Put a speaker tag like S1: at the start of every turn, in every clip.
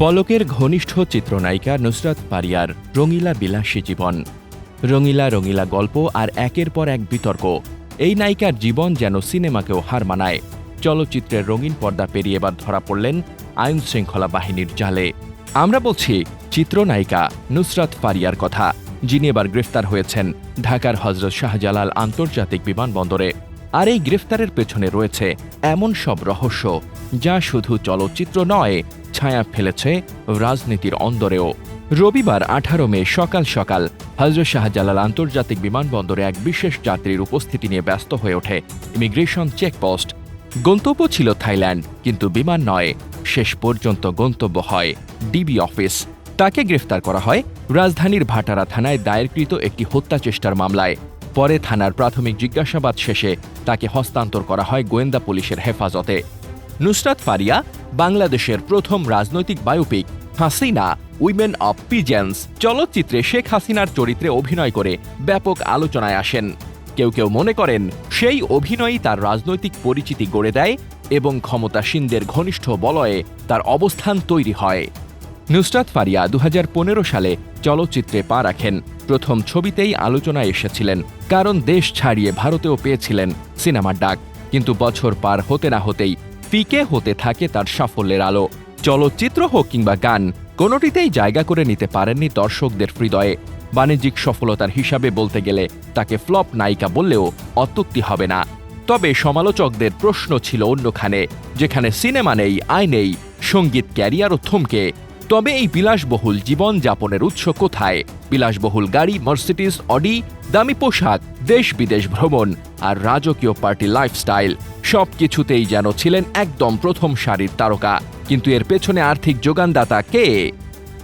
S1: পলকের ঘনিষ্ঠ চিত্রনায়িকা নুসরাত পারিয়ার রঙিলা বিলাসী জীবন। রঙিলা রঙিলা গল্প আর একের পর এক বিতর্ক। এই নায়িকার জীবন যেন সিনেমাকেও হার মানায়। চলচ্চিত্রের রঙিন পর্দা পেরিয়ে এবার ধরা পড়লেন আইন শৃঙ্খলা বাহিনীর জালে। আমরা বলছি, চিত্রনায়িকা নুসরাত ফারিয়ার কথা, যিনি এবার গ্রেফতার হয়েছেন ঢাকার হজরত শাহজালাল আন্তর্জাতিক বিমানবন্দরে। আর এই গ্রেফতারের পেছনে রয়েছে এমন সব রহস্য, যা শুধু চলচ্চিত্র নয়, ছায়া ফেলেছে রাজনীতির অন্দরেও। রবিবার আঠারো মে সকাল সকাল হজরত শাহজালাল আন্তর্জাতিক বিমানবন্দরে এক বিশেষ যাত্রীর উপস্থিতি নিয়ে ব্যস্ত হয়ে ওঠে ইমিগ্রেশন চেকপোস্ট। গন্তব্য ছিল থাইল্যান্ড, কিন্তু বিমান নয়, শেষ পর্যন্ত গন্তব্য হয় ডিবি অফিস। তাকে গ্রেফতার করা হয় রাজধানীর ভাটারা থানায় দায়েরকৃত একটি হত্যা চেষ্টার মামলায়। পরে থানার প্রাথমিক জিজ্ঞাসাবাদ শেষে তাকে হস্তান্তর করা হয় গোয়েন্দা পুলিশের হেফাজতে। নুসরাত ফারিয়া, বাংলাদেশের প্রথম রাজনৈতিক biopic Hasina, women of pigeons, চলচ্চিত্রে শেখ হাসিনার চরিত্রে অভিনয় করে ব্যাপক আলোচনায় আসেন। কেউ কেউ মনে করেন, সেই অভিনয়ই তার রাজনৈতিক পরিচিতি গড়ে দেয় এবং ক্ষমতাসীনদের ঘনিষ্ঠ বলয়ে তার অবস্থান তৈরি হয়। নুসরাত ফারিয়া দু হাজার পনেরো সালে চলচ্চিত্রে পা রাখেন। প্রথম ছবিতেই আলোচনায় এসেছিলেন, কারণ দেশ ছাড়িয়ে ভারতেও পেয়েছিলেন সিনেমার ডাক। কিন্তু বছর পার হতে না হতেই ফিকে হতে থাকে তার সাফল্যের আলো। চলচ্চিত্র হোক কিংবা গান, কোনোটিতেই জায়গা করে নিতে পারেননি দর্শকদের হৃদয়ে। বাণিজ্যিক সফলতার হিসাবে বলতে গেলে তাকে ফ্লপ নায়িকা বললেও অত্যুক্তি হবে না। তবে সমালোচকদের প্রশ্ন ছিল অন্যখানে, যেখানে সিনেমা নেই, আয় নেই, সংগীত ক্যারিয়ারও থমকে। তবে এই বিলাসবহুল জীবন যাপনের উৎস কোথায়? বিলাসবহুল গাড়ি মার্সিডিস অডি, দামি পোশাক, দেশ বিদেশ ভ্রমণ আর রাজকীয় পার্টি লাইফস্টাইল সব কিছুতেই যেন ছিলেন একদম প্রথম সারির তারকা। কিন্তু এর পেছনে আর্থিক যোগানদাতা কে?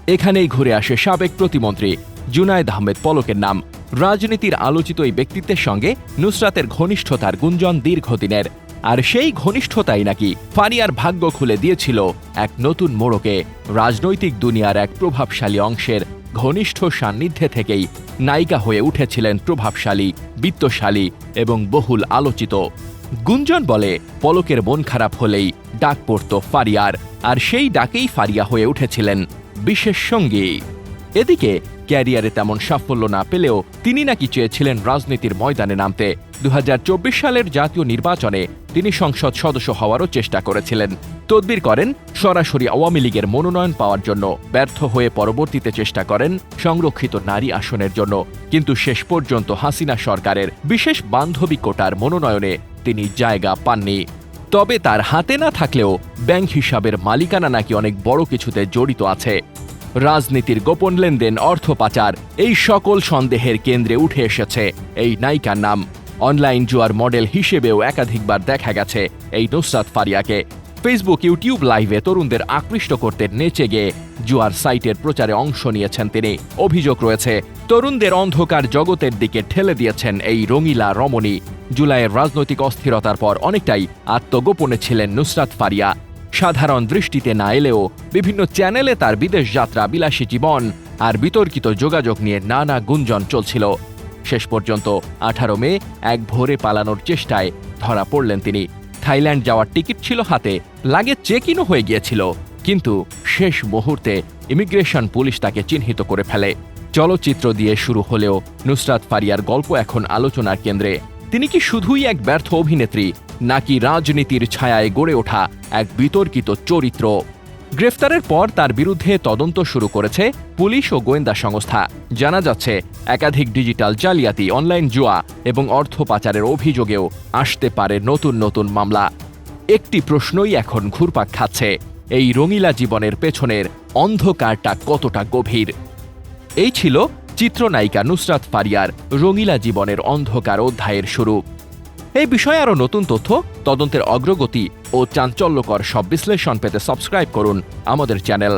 S1: এখানেই ঘুরে আসে সাবেক প্রতিমন্ত্রী জুনায়দ আহমেদ পলকের নাম। রাজনীতির আলোচিত এই ব্যক্তিত্বের সঙ্গে নুসরাতের ঘনিষ্ঠতার গুঞ্জন দীর্ঘদিনের। আর সেই ঘনিষ্ঠতাই নাকি ফারিয়ার ভাগ্য খুলে দিয়েছিল এক নতুন মোড়কে, রাজনৈতিক দুনিয়ার এক প্রভাবশালী অংশের ঘনিষ্ঠ সান্নিধ্যে থেকেই নায়িকা হয়ে উঠেছিলেন প্রভাবশালী, বিত্তশালী এবং বহুল আলোচিত। গুঞ্জন বলে, পলকের মন খারাপ হলেই ডাক পড়ত ফারিয়ার, আর সেই ডাকেই ফারিয়া হয়ে উঠেছিলেন বিশেষ সঙ্গী। এদিকে, ক্যারিয়ারে তেমন সাফল্য না পেলেও তিনি নাকি চেয়েছিলেন রাজনীতির ময়দানে নামতে। দু হাজার চব্বিশ সালের জাতীয় নির্বাচনে তিনি সংসদ সদস্য হওয়ারও চেষ্টা করেছিলেন। তদবির করেন সরাসরি আওয়ামী লীগের মনোনয়ন পাওয়ার জন্য। ব্যর্থ হয়ে পরবর্তীতে চেষ্টা করেন সংরক্ষিত নারী আসনের জন্য। কিন্তু শেষ পর্যন্ত হাসিনা সরকারের বিশেষ বান্ধবী কোটার মনোনয়নে তিনি জায়গা পাননি। তবে তার হাতে না থাকলেও ব্যাংক হিসাবের মালিকানা নাকি অনেক বড় কিছুতে জড়িত আছে। রাজনীতির গোপন লেনদেন, অর্থ পাচার, এই সকল সন্দেহের কেন্দ্রে উঠে এসেছে এই নায়িকার নাম। অনলাইন জুয়ার মডেল হিসেবেও একাধিকবার দেখা গেছে এই নুসরাত ফারিয়াকে। ফেসবুক, ইউটিউব লাইভে তরুণদের আকৃষ্ট করতে নেচে গিয়ে জুয়ার সাইটের প্রচারে অংশ নিয়েছেন তিনি। অভিযোগ রয়েছে, তরুণদের অন্ধকার জগতের দিকে ঠেলে দিয়েছেন এই রঙিলা রমণী। জুলাইয়ের রাজনৈতিক অস্থিরতার পর অনেকটাই আত্মগোপনে ছিলেন নুসরাত ফারিয়া। সাধারণ দৃষ্টিতে না এলেও বিভিন্ন চ্যানেলে তার বিদেশ যাত্রা বিলাসী জীবন আর বিতর্কিত যোগাযোগ নিয়ে নানা গুঞ্জন চলছিল। শেষ পর্যন্ত আঠারো মে এক ভোরে পালানোর চেষ্টায় ধরা পড়লেন তিনি। থাইল্যান্ড যাওয়ার টিকিট ছিল হাতে, লাগে চেক ইনও হয়ে গিয়েছিল। কিন্তু শেষ মুহূর্তে ইমিগ্রেশন পুলিশ তাকে চিহ্নিত করে ফেলে। চলচ্চিত্র দিয়ে শুরু হলেও নুসরাত ফারিয়ার গল্প এখন আলোচনার কেন্দ্রে। তিনি কি শুধুই এক ব্যর্থ অভিনেত্রী নাকি রাজনীতির ছায়ায় গড়ে ওঠা এক বিতর্কিত চরিত্র। গ্রেফতারের পর তার বিরুদ্ধে তদন্ত শুরু করেছে পুলিশ ও গোয়েন্দা সংস্থা। জানা যাচ্ছে, একাধিক ডিজিটাল জালিয়াতি, অনলাইন জুয়া এবং অর্থ পাচারের অভিযোগেও আসতে পারে নতুন নতুন মামলা। একটি প্রশ্নই এখন ঘুরপাক খাচ্ছে, এই রঙিলা জীবনের পেছনের অন্ধকারটা কতটা গভীর? এই ছিল চিত্রনায়িকা নুসরাত ফারিয়ার রঙিলা জীবনের অন্ধকার অধ্যায়ের শুরু। এই বিষয়ে আরও নতুন তথ্য, তদন্তের অগ্রগতি ও চাঞ্চল্যকর সব বিশ্লেষণ পেতে সাবস্ক্রাইব করুন আমাদের চ্যানেল